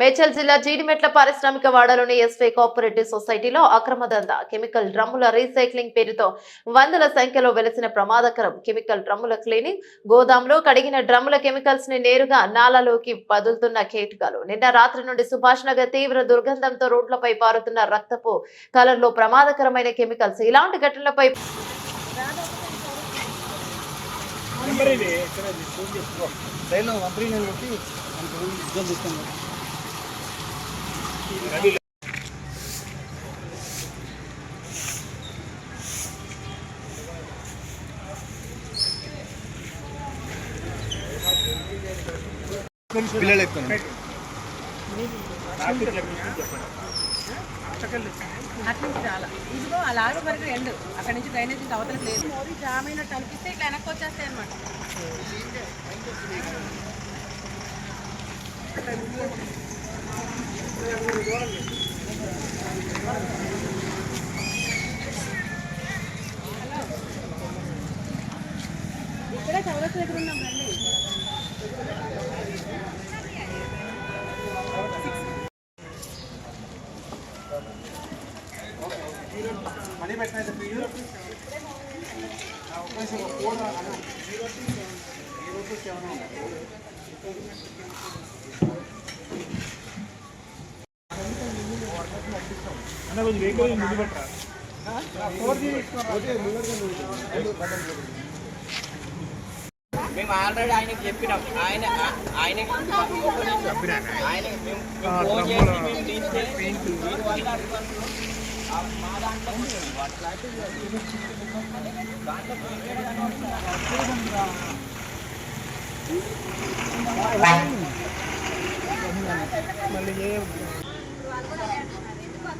మేడ్చల్ జిల్లా జీడిమెట్ల పారిశ్రామిక వాడలోని ఎస్వే కోఆపరేటివ్ సొసైటీలో అక్రమ దందా కెమికల్ డ్రమ్ముల రీసైక్లింగ్ పేరుతో వందల సంఖ్యలో వెలిసిన ప్రమాదకరం కెమికల్ డ్రమ్ముల క్లీనింగ్. గోదాంలో కడిగిన డ్రమ్ముల కెమికల్స్ని నేరుగా నాలాలోకి వదులుతున్న కీటకాలు. నిన్న రాత్రి నుండి సుభాష్ నగర్ తీవ్ర దుర్గంధంతో రోడ్లపై పారుతున్న రక్తపు కలర్ ప్రమాదకరమైన కెమికల్స్. ఇలాంటి ఘటనలపై నెంబర్ ఇది ఫోన్ పిల్లలు ఎక్కుతాను అట్నుంచి చాలా ఇదిగో అలాగే వరకు ఎండు. అక్కడ నుంచి డ్రైనేజ్ ఇంకా అవతలకి లేదు. మోరీ జామ్ అయినట్టు అనిపిస్తే ఇట్లా వెనక్కి వచ్చేస్తాయి అనమాట Thank you. ఇక్కడ చౌరస్ దగ్గర ఉన్నాం రండి మనీ పెట్టిన మీరు ఫోన్ అన్న కొంచెం వెహికల్ ముందు పెట్టరా ఫోర్ జీ మేము ఆల్రెడీ ఆయనకి చెప్పినాం. ఆయన ఆయన ఆయన మేము మేము ఫోన్ చేసి మేము తీస్తే దీనివల్ల అటువంటి ఆ మా దాంట్లో ఉంది. అట్లా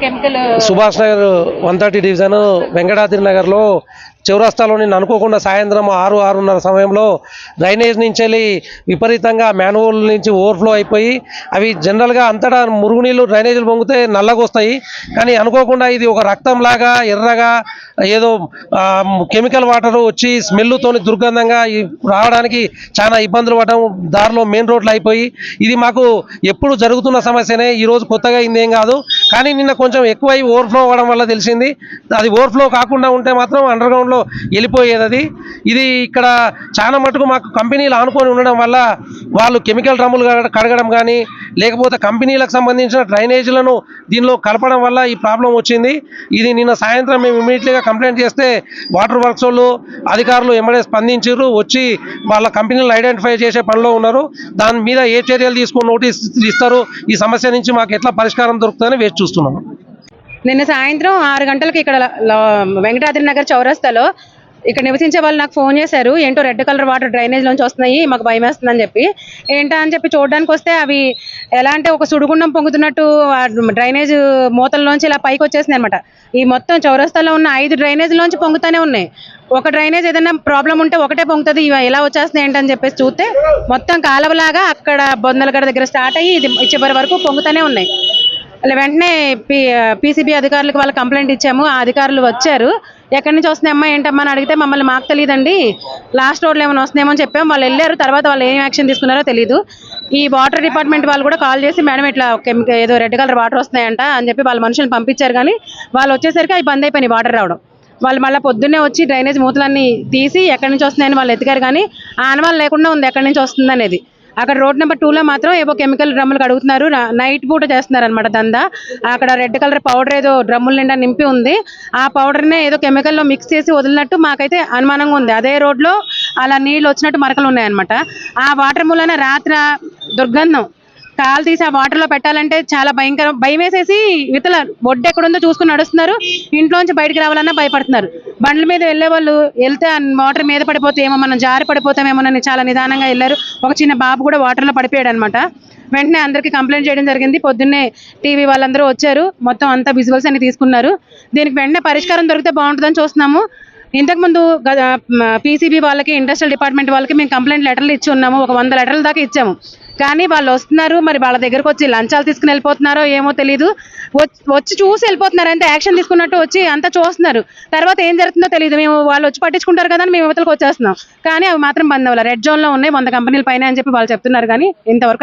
chemical Subhash Nagar one thirty division Venkatadri నగర్లో చౌరస్తాలో నేను అనుకోకుండా సాయంత్రం ఆరు ఆరున్నర సమయంలో డ్రైనేజ్ నుంచి వెళ్ళి విపరీతంగా మ్యాన్హోల్ నుంచి ఓవర్ఫ్లో అయిపోయి అవి జనరల్గా అంతటా మురుగునీళ్ళు డ్రైనేజీలు పొంగితే నల్లగా వస్తాయి కానీ అనుకోకుండా ఇది ఒక రక్తంలాగా ఎర్రగా ఏదో కెమికల్ వాటర్ వచ్చి స్మెల్తోని దుర్గంధంగా రావడానికి చాలా ఇబ్బందులు పడడం దారిలో మెయిన్ రోడ్లు అయిపోయి ఇది మాకు ఎప్పుడు జరుగుతున్న సమస్యనే. ఈ రోజు కొత్తగా అయింది ఏం కాదు. కానీ నిన్న కొంచెం ఎక్కువై ఓవర్ఫ్లో అవ్వడం వల్ల తెలిసింది. అది ఓవర్ఫ్లో కాకుండా ఉంటే మాత్రం అండర్గ్రౌండ్ గ్రౌండ్లో వెళ్ళిపోయేది అది. ఇది ఇక్కడ చాలా మటుకు మాకు కంపెనీలు ఆనుకొని ఉండడం వల్ల వాళ్ళు కెమికల్ డ్రమ్ములు కడగడం కానీ లేకపోతే కంపెనీలకు సంబంధించిన డ్రైనేజీలను దీనిలో కలపడం వల్ల ఈ ప్రాబ్లం వచ్చింది. ఇది నిన్న సాయంత్రం మేము ఇమీడియట్లీగా కంప్లైంట్ చేస్తే వాటర్ వర్క్స్ వాళ్ళు అధికారులు ఎమ్మడే స్పందించారు వచ్చి వాళ్ళ కంపెనీలను ఐడెంటిఫై చేసే పనిలో ఉన్నారు. దాని మీద ఏ చర్యలు తీసుకొని నోటీస్ ఇస్తారు? ఈ సమస్య నుంచి మాకు ఎట్లా పరిష్కారం దొరుకుతుందని వేచి చూస్తున్నాము. నిన్న సాయంత్రం ఆరు గంటలకు ఇక్కడ వెంకటాద్రి నగర్ చౌరస్తాలో ఇక్కడ నివసించే వాళ్ళు నాకు ఫోన్ చేశారు ఏంటో రెడ్ కలర్ వాటర్ డ్రైనేజ్ లోంచి వస్తున్నాయి మాకు భయం వేస్తుందని చెప్పి. ఏంటా అని చెప్పి చూడడానికి వస్తే అవి ఎలా అంటే ఒక సుడిగుండం పొంగుతున్నట్టు డ్రైనేజ్ మూతల్లోంచి ఇలా పైకి వచ్చేసింది అనమాట ఈ మొత్తం చౌరస్తాలో ఉన్న ఐదు డ్రైనేజ్లోంచి పొంగుతూనే ఉన్నాయి. ఒక డ్రైనేజ్ ఏదైనా ప్రాబ్లం ఉంటే ఒకటే పొంగుతుంది ఇవి ఎలా వచ్చేస్తున్నాయి ఏంటని చెప్పేసి చూస్తే మొత్తం కాలవలాగా అక్కడ బొందలగడ దగ్గర స్టార్ట్ అయ్యి ఇది చివరి వరకు పొంగుతూనే ఉన్నాయి. వెంటనే పి పీసీబీ అధికారులకు వాళ్ళు కంప్లైంట్ ఇచ్చాము. ఆ అధికారులు వచ్చారు. ఎక్కడి నుంచి వస్తున్నాయమ్మా ఏంటమ్మా అని అడిగితే మమ్మల్ని మాకు తెలియదండి. లాస్ట్ రోడ్లో ఏమైనా వస్తున్నాయేమో అని చెప్పాము. వాళ్ళు వెళ్ళారు. తర్వాత వాళ్ళు ఏం యాక్షన్ తీసుకున్నారో తెలియదు ఈ వాటర్ డిపార్ట్మెంట్ వాళ్ళు కూడా కాల్ చేసి మేడం ఇట్లా ఏదో రెడ్ కలర్ వాటర్ వస్తున్నాయంట అని చెప్పి వాళ్ళ మనుషులను పంపించారు. కానీ వాళ్ళు వచ్చేసరికి అవి బంద్ అయిపోయినాయి వాటర్ రావడం. వాళ్ళు మళ్ళీ పొద్దున్నే వచ్చి డ్రైనేజ్ మూతలన్నీ తీసి ఎక్కడి నుంచి వస్తున్నాయని వాళ్ళు ఎత్తికారు కానీ ఆనవాళ్ళు లేకుండా ఉంది ఎక్కడి నుంచి వస్తుంది అనేది అక్కడ రోడ్ నెంబర్ టూలో మాత్రం ఏవో కెమికల్ డ్రమ్ములు అడుగుతున్నారు నైట్ పూట చేస్తున్నారు అనమాట దందా. అక్కడ రెడ్ కలర్ పౌడర్ ఏదో డ్రమ్ముల నిండా నింపి ఉంది. ఆ పౌడర్నే ఏదో కెమికల్లో మిక్స్ చేసి వదిలినట్టు మాకైతే అనుమానంగా ఉంది. అదే రోడ్లో అలా నీళ్ళు వచ్చినట్టు మరకలు ఉన్నాయన్నమాట. ఆ వాటర్ మూలన రాత్రి దుర్గంధం. కాలు తీసి ఆ వాటర్లో పెట్టాలంటే చాలా భయంకరం భయం వేసేసి ఇతల ఒడ్డు ఎక్కడుందో చూసుకుని నడుస్తున్నారు. ఇంట్లోంచి బయటికి రావాలన్నా భయపడుతున్నారు. బండ్ల మీద వెళ్ళే వాళ్ళు వెళ్తే వాటర్ మీద పడిపోతే ఏమో మనం జారి పడిపోతామేమోనని చాలా నిదానంగా వెళ్ళారు. ఒక చిన్న బాబు కూడా వాటర్లో పడిపోయాడు అనమాట వెంటనే అందరికీ కంప్లైంట్ చేయడం జరిగింది. పొద్దున్నే టీవీ వాళ్ళందరూ వచ్చారు. మొత్తం అంతా విజువల్స్ అన్ని తీసుకున్నారు. దీనికి వెంటనే పరిష్కారం దొరికితే బాగుంటుందని చూస్తున్నాము. ఇంతకుముందు పీసీబీ వాళ్ళకి ఇండస్ట్రియల్ డిపార్ట్మెంట్ వాళ్ళకి మేము కంప్లైంట్ లెటర్లు ఇచ్చి ఉన్నాము. ఒక వంద లెటర్ల దాకా ఇచ్చాము. కానీ వాళ్ళు వస్తున్నారు మరి వాళ్ళ దగ్గరకు వచ్చి లంచాలు తీసుకుని వెళ్ళిపోతున్నారో ఏమో తెలియదు వచ్చి చూసి వెళ్ళిపోతున్నారు అంటే యాక్షన్ తీసుకున్నట్టు వచ్చి అంతా చూస్తున్నారు. తర్వాత ఏం జరుగుతుందో తెలియదు మేము వాళ్ళు వచ్చి పట్టించుకుంటారు కదా అని మేము ఇవతలకు వచ్చేస్తున్నాం. కానీ అవి మాత్రం బంద్ అవ్వాలి. రెడ్ జోన్లో ఉన్నాయి వంద కంపెనీల పైన అని చెప్పి వాళ్ళు చెప్తున్నారు కానీ ఇంతవరకు